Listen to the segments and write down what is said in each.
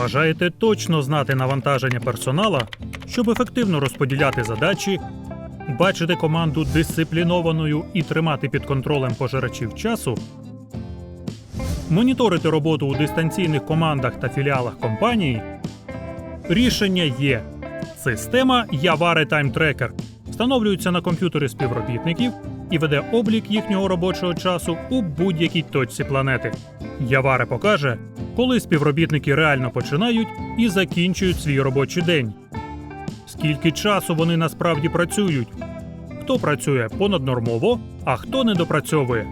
Бажаєте точно знати навантаження персонала, щоб ефективно розподіляти задачі, бачити команду дисциплінованою і тримати під контролем пожирачів часу, моніторити роботу у дистанційних командах та філіалах компанії. Рішення є. Система Time Tracker встановлюється на комп'ютери співробітників і веде облік їхнього робочого часу у будь-якій точці планети. Яваре покаже, коли співробітники реально починають і закінчують свій робочий день. Скільки часу вони насправді працюють, хто працює понаднормово, а хто не допрацьовує.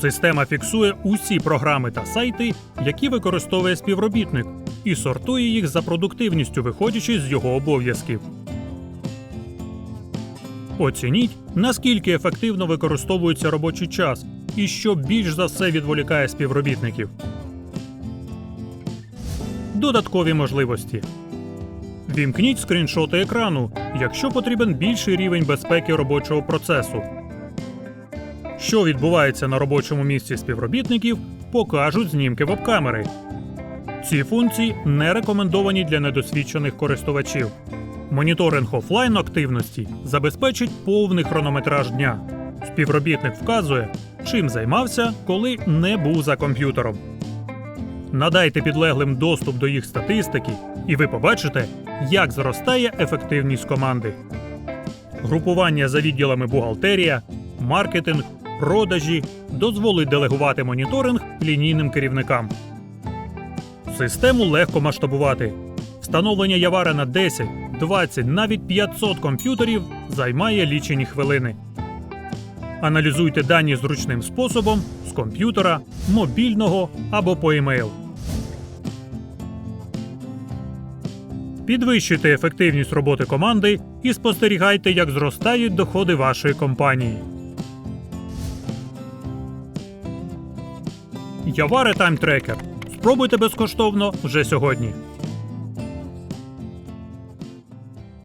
Система фіксує усі програми та сайти, які використовує співробітник, і сортує їх за продуктивністю, виходячи з його обов'язків. Оцініть, наскільки ефективно використовується робочий час і що більш за все відволікає співробітників. Додаткові можливості. Вімкніть скріншоти екрану, якщо потрібен більший рівень безпеки робочого процесу. Що відбувається на робочому місці співробітників, покажуть знімки веб-камери. Ці функції не рекомендовані для недосвідчених користувачів. Моніторинг офлайн активності забезпечить повний хронометраж дня. Співробітник вказує, чим займався, коли не був за комп'ютером. Надайте підлеглим доступ до їх статистики, і ви побачите, як зростає ефективність команди. Групування за відділами бухгалтерія, маркетинг, продажі дозволить делегувати моніторинг лінійним керівникам. Систему легко масштабувати. Встановлення Явара на 10, 20, навіть 500 комп'ютерів займає лічені хвилини. Аналізуйте дані зручним способом з комп'ютера, мобільного або по емейл. Підвищуйте ефективність роботи команди і спостерігайте, як зростають доходи вашої компанії. Яваре Tracker. Спробуйте безкоштовно вже сьогодні.